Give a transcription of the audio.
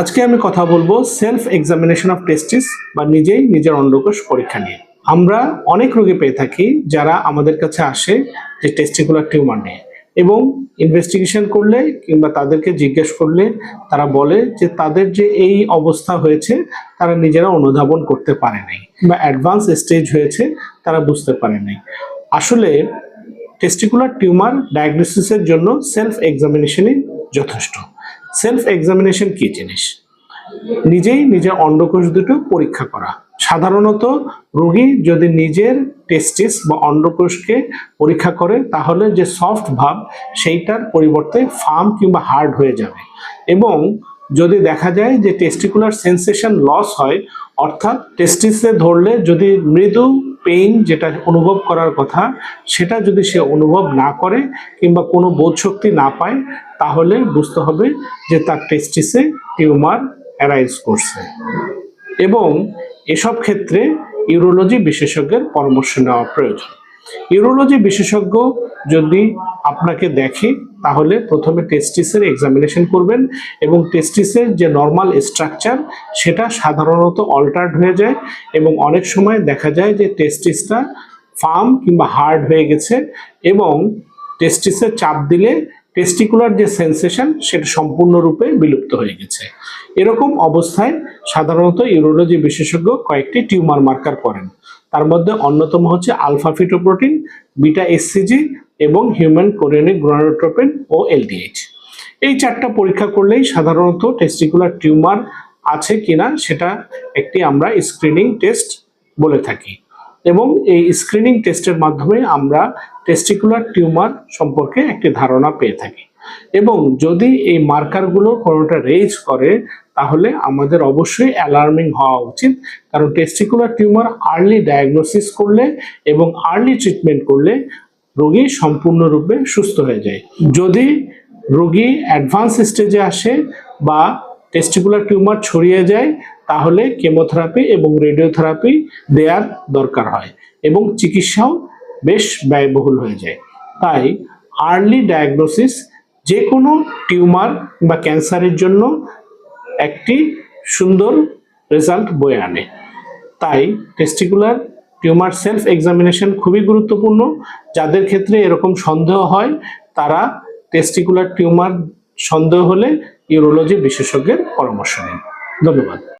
আজকে আমি কথা বলব সেলফ এক্সামিনেশন অফ টেস্টিস বা নিজেই নিজের অন্ডকোষ পরীক্ষা নিয়ে। আমরা অনেক রোগী পেয়ে থাকি যারা আমাদের কাছে আসে যে টেস্টিকুলার টিউমার নিয়ে এবং ইনভেস্টিগেশন করলে কিংবা তাদেরকে জিজ্ঞেস করলে তারা বলে যে তাদের যে এই অবস্থা হয়েছে তারা নিজেরা অনুধাবন করতে পারে নাই বা অ্যাডভান্স স্টেজ হয়েছে তারা বুঝতে পারে নাই। আসলে টেস্টিকুলার টিউমার ডায়াগনোসিসের জন্য সেলফ এক্সামিনেশনই যথেষ্ট। সেলফ এক্সামিনেশন কি জিনিস? নিজেই নিজের অন্ডকোষ দুটো পরীক্ষা করা। সাধারণত রোগী যদি নিজের টেস্টিস বা অন্ডকোষকে পরীক্ষা করে, তাহলে যে সফট ভাব, সেইটার পরিবর্তে ফার্ম কিংবা হার্ড হয়ে যাবে। এবং যদি দেখা যায় যে টেস্টিকুলার সেন্সেশন লস হয়, অর্থাৎ টেস্টিসে ধরলে যদি মৃদু পেইন যেটা অনুভব করার কথা, সেটা যদি সে অনুভব না করে কিংবা কোনো বোধশক্তি না পায়, তাহলে বুঝতে হবে যে তার টেস্টিসে টিউমার অ্যারাইজ করছে। এবং এসব ক্ষেত্রে ইউরোলজি বিশেষজ্ঞের পরামর্শ নেওয়া প্রয়োজন। ইউরোলজি বিশেষজ্ঞ যদি আপনাকে দেখে, তাহলে প্রথমে টেস্টিসের এক্সামিনেশন করবেন এবং টেস্টিসের যে নর্মাল স্ট্রাকচার সেটা সাধারণত অল্টার্ড হয়ে যায় এবং অনেক সময় দেখা যায় যে টেস্টিসটা ফার্ম কিংবা হার্ড হয়ে গেছে এবং টেস্টিসের চাপ দিলে টেস্টিকুলার যে সেন্সেশন সেটা সম্পূর্ণরূপে বিলুপ্ত হয়ে গেছে। এরকম অবস্থায় সাধারণত ইউরোলজি বিশেষজ্ঞ কয়েকটি টিউমার মার্কার করেন। তার মধ্যে অন্যতম হচ্ছে আলফা ফিটোপ্রোটিন বিটা এসসিজি এবং হিউম্যান কোরিয়ানিক গ্রোনোট্রোপেন ও এলডিএইচ এই চারটা পরীক্ষা করলেই সাধারণত টেস্টিকুলার টিউমার আছে কিনা সেটা একটি আমরা স্ক্রিনিং টেস্ট বলে থাকি। এবং এই স্ক্রিনিং টেস্টের মাধ্যমে আমরা টেস্টিকুলার টিউমার সম্পর্কে একটি ধারণা পেয়ে থাকি। এবং যদি এই মার্কারগুলো কোনোটা রেজ করে, তাহলে আমাদের অবশ্যই অ্যালার্মিং হওয়া উচিত। কারণ টেস্টিকুলার টিউমার আর্লি ডায়াগনোসিস করলে এবং আর্লি ট্রিটমেন্ট করলে রোগী সম্পূর্ণরূপে সুস্থ হয়ে যায়। যদি রোগী অ্যাডভান্স স্টেজে আসে বা টেস্টিকুলার টিউমার ছড়িয়ে যায় তাহলে কেমোথেরাপি এবং রেডিওথেরাপি দেওয়ার দরকার হয় এবং চিকিৎসাও বেশ ব্যয়বহুল হয়ে যায়। তাই আর্লি ডায়াগনোসিস যে কোনো টিউমার বা ক্যান্সারের জন্য একটি সুন্দর রেজাল্ট বয়ে আনে। তাই টেস্টিকুলার টিউমার সেলফ এক্সামিনেশন খুবই গুরুত্বপূর্ণ। যাদের ক্ষেত্রে এরকম সন্দেহ হয়, তারা টেস্টিকুলার টিউমার সন্দেহ হলে ইউরোলজি বিশেষজ্ঞের পরামর্শ নিন। ধন্যবাদ।